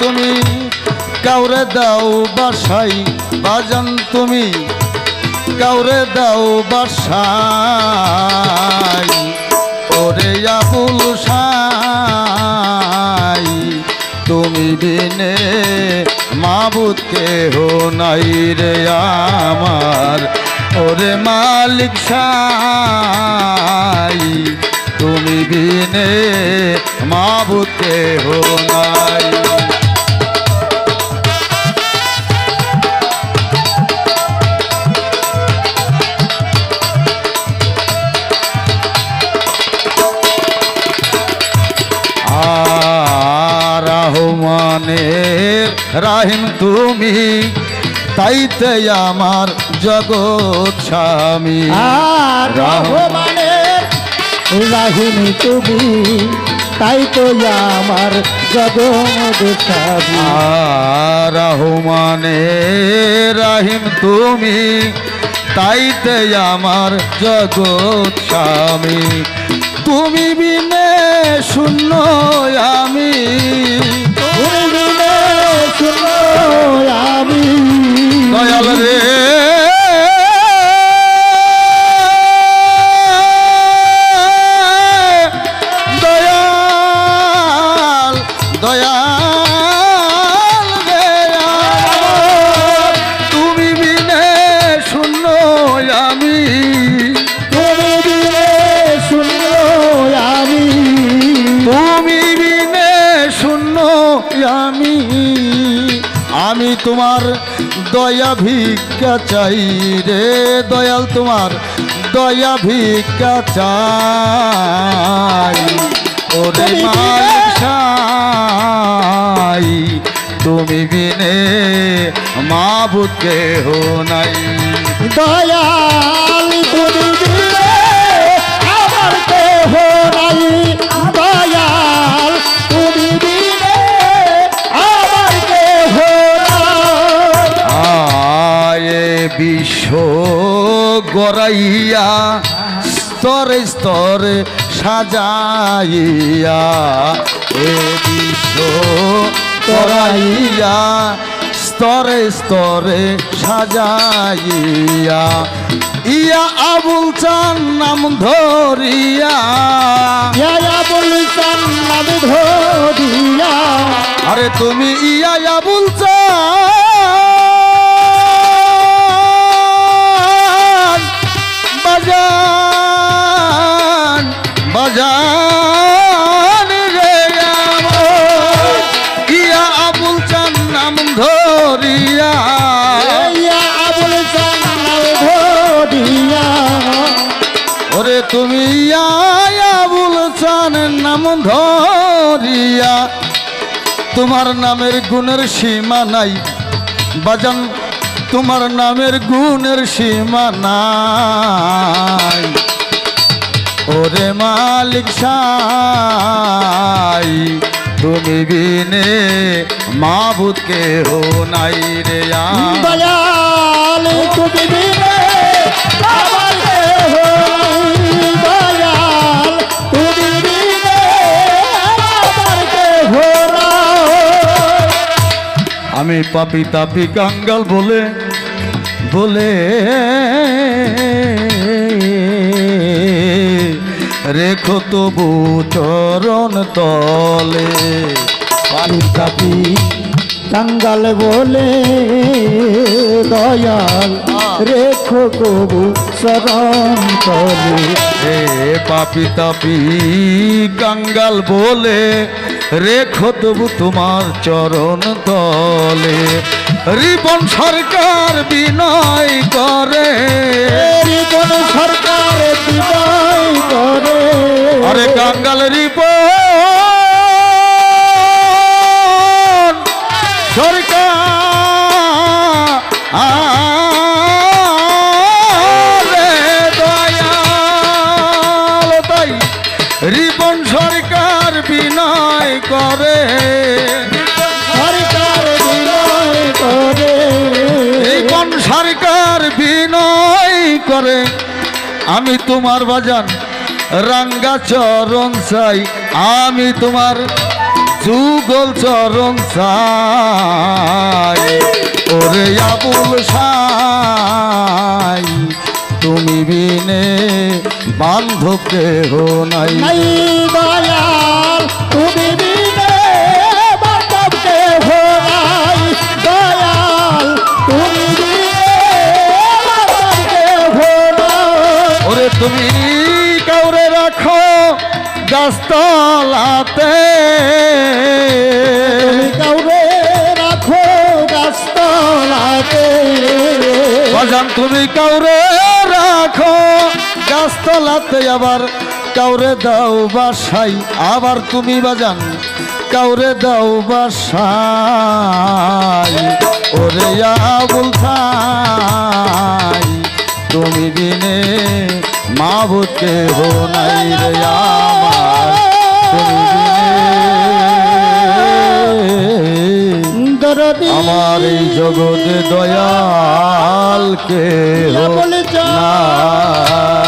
তুমি, কাউরে দাও বাসাই, বাজান তুমি, কাউরে দাও বাসাই। ওরে আবুল সাই, তুমি বিনে মাবুদ কেহ নাই রে আমার। ওরে মালিক সাই, তুমি বিনে মাবুদ কেহ নাই। রাহিম তুমি তাইতে আমার জগৎ স্বামী। রহমানের রাহিনী তুমি তাই তো আমার জগৎ সাবি রহমানের রাহিম তুমি তাইতে আমার জগৎ স্বামী। তুমি বিনে শূন্য আমি। তুমি বিনে শুনো আমি দয়াল দয়াল। তোমার দয়া ভিক্ষা চাই রে দয়াল তোমার দয়া ভিক্ষা চাই। ওরে মালিক তুমি বিনে মাবুদ কেহ নাই। দয়াল তুমি গড়াইয়া স্তরে স্তরে সাজাইয়া এ বিশ্ব গড়াইয়া স্তরে স্তরে সাজাইয়া। ইয়া আবুল চান নাম ধরিয়া ইয়া বলতাম নাম ধরিয়া। আরে তুমি ইয়া আবুল চান তুমি আবুল চান নাম ধরিয়া। তোমার নামের গুণের সীমা নাই। বাজান, তোমার নামের গুণের সীমা নাই। ওরে মালিক সাই, তুমি বিনে মাবুদ কেহ নাই রে। তুমি দিলে আমি পাপি তাপি কাঙ্গাল বলে বলে রেখো তবু চরণ তলে। পানি কাপি কাঙ্গাল বলে দয়াল রেখো কবু শরণ তলে। হে পাপি তাপি কাঙ্গাল বলে রেখো তবু তোমার চরণ তলে। রিপন সরকার বিনয় করে। রিপন সরকার বিনয় করে। করে। সরকার বিদায় করে। রিপন সরকার বিনয় করে? আমি তোমার বাজান রাঙ্গা চরণ চাই। আমি তোমার যুগল চরণ চাই। ওরে আবুল সাই তুমি বিনে বান্ধব কেহ নাই। তুমি কাউরে রাখো গাছতলাতে তুমি কাউরে রাখো গাছতলাতে। বাজান তুমি কাউরে রাখো গাছতলাতে আবার কাউরে দাও বাসাই আবার তুমি বাজান কাউরে দাও বাসাই ওরে আবুল ভাই বুকে হো নাই রে আমার তুমি বিনে দরদি আমার এই জগতে দয়াল কে বলে যা নাই